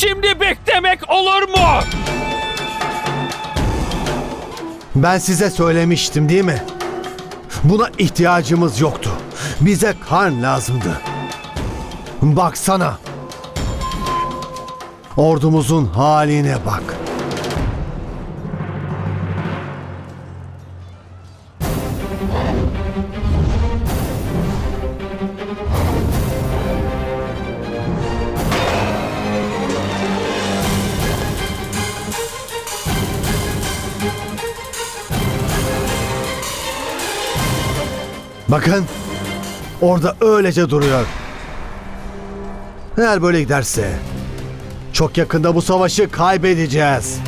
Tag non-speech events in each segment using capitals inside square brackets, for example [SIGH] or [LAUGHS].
şimdi beklemek olur mu? Ben size söylemiştim değil mi? Buna ihtiyacımız yoktu. Bize kan lazımdı. Baksana. Ordumuzun haline bak. Bakın. Orada öylece duruyor. Eğer böyle giderse çok yakında bu savaşı kaybedeceğiz.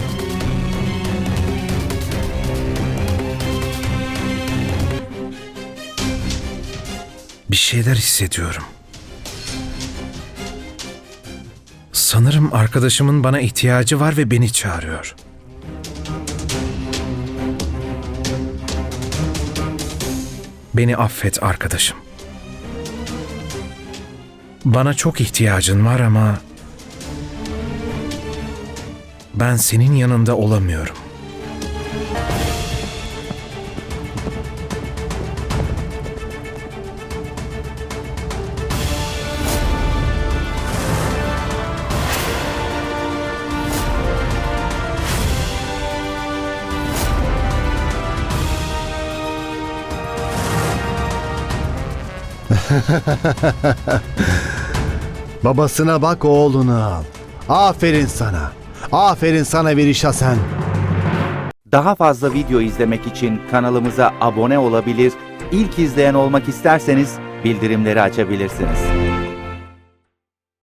Bir şeyler hissediyorum. Sanırım arkadaşımın bana ihtiyacı var ve beni çağırıyor. Beni affet arkadaşım. Bana çok ihtiyacın var ama ben senin yanında olamıyorum. [LAUGHS] Babasına bak oğlunu al. Aferin sana. Aferin sana Verişa sen. Daha fazla video izlemek için kanalımıza abone olabilir, ilk izleyen olmak isterseniz bildirimleri açabilirsiniz.